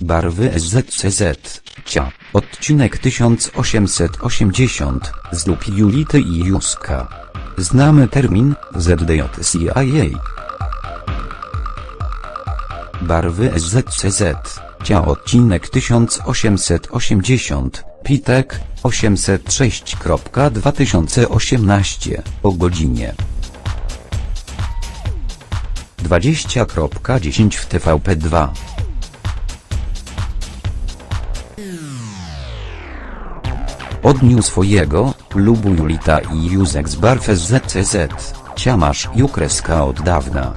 Barwy SZCZ, Cia, odcinek 1880, z lub Julity i Juska. Znamy termin, ZDJCIA. Barwy SZCZ, Cia. Odcinek 1880, Pitek, 806.2018, o godzinie 20.10 w TVP2. Od dniu swojego, lubu Julita i Józek z Barfes ZCZ, Ciamasz i Ukreska od dawna.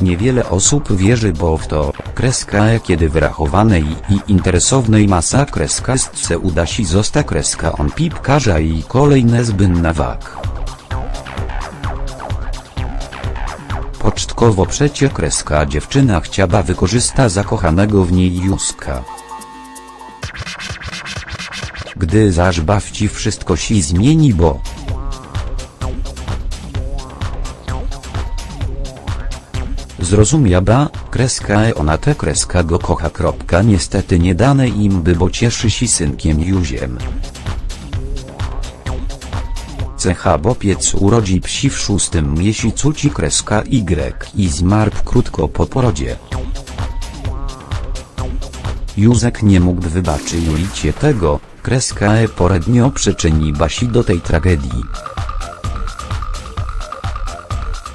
Niewiele osób wierzy bo w to, kreska e kiedy wyrachowanej i interesownej masa kreska stce uda się zosta kreska on pipkarza i kolejne zbynna wak. Pocztkowo przecie kreska dziewczyna chciaba wykorzysta zakochanego w niej Józka. Gdy zaż bawci wszystko się zmieni bo Zrozumia ba, kreska e ona te kreska go kocha. Niestety nie dane im by bo cieszy się synkiem Józiem. Cecha bopiec urodzi psi w szóstym miesiącu ci kreska Y i zmarł krótko po porodzie. Józek nie mógł wybaczyć Julicie tego, kreska e porednio przyczyni Basi do tej tragedii.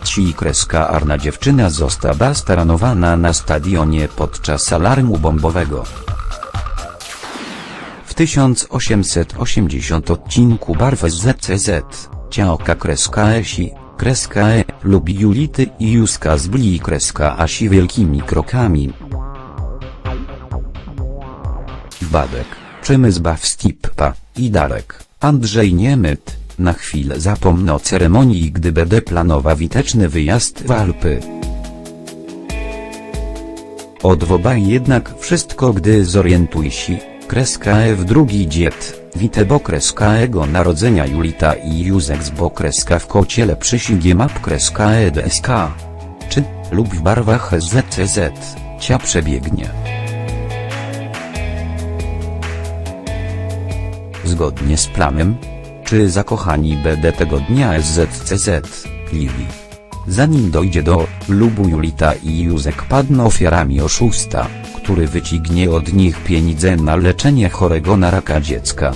Ci kreska arna dziewczyna została staranowana na stadionie podczas alarmu bombowego. W 1880 odcinku Barw ZCZ, Ciaoka kreska Esi, kreska E, lubi Julity i Juska zbli kreska Asi wielkimi krokami. Badek, przemysł Bawstippa, i Darek, Andrzej Niemyt, na chwilę zapomnę ceremonii gdy będę planowa witeczny wyjazd w Alpy. Odwobaj jednak wszystko gdy zorientuj się, kreska E w drugi dziet, witebo kreska Ego narodzenia Julita i Józek z bo kreska w kociele przysięgie map kreska E DSK. Czy, lub w barwach ZCZ, cia przebiegnie. Zgodnie z planem, czy zakochani będę tego dnia SZCZ, Lili. Zanim dojdzie do lubu Julita i Józek padną ofiarami oszusta, który wycignie od nich pieniądze na leczenie chorego na raka dziecka.